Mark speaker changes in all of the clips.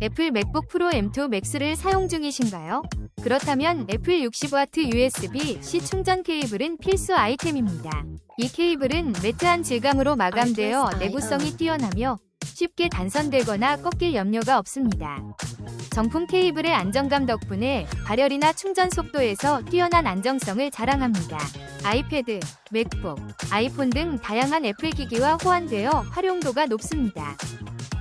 Speaker 1: 애플 맥북 프로 M2 맥스를 사용 중이신가요? 그렇다면 애플 60W USB-C 충전 케이블은 필수 아이템입니다. 이 케이블은 매트한 질감으로 마감되어 내구성이 뛰어나며 쉽게 단선되거나 꺾일 염려가 없습니다. 정품 케이블의 안정감 덕분에 발열이나 충전 속도에서 뛰어난 안정성을 자랑합니다. 아이패드, 맥북, 아이폰 등 다양한 애플 기기와 호환되어 활용도가 높습니다.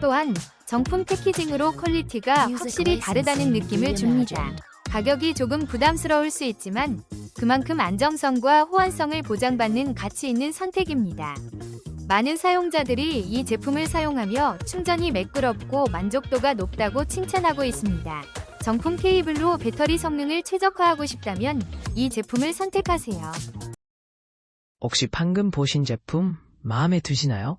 Speaker 1: 또한 정품 패키징으로 퀄리티가 확실히 다르다는 느낌을 줍니다. 가격이 조금 부담스러울 수 있지만 그만큼 안정성과 호환성을 보장받는 가치 있는 선택입니다. 많은 사용자들이 이 제품을 사용하며 충전이 매끄럽고 만족도가 높다고 칭찬하고 있습니다. 정품 케이블로 배터리 성능을 최적화하고 싶다면 이 제품을 선택하세요.
Speaker 2: 혹시 방금 보신 제품 마음에 드시나요?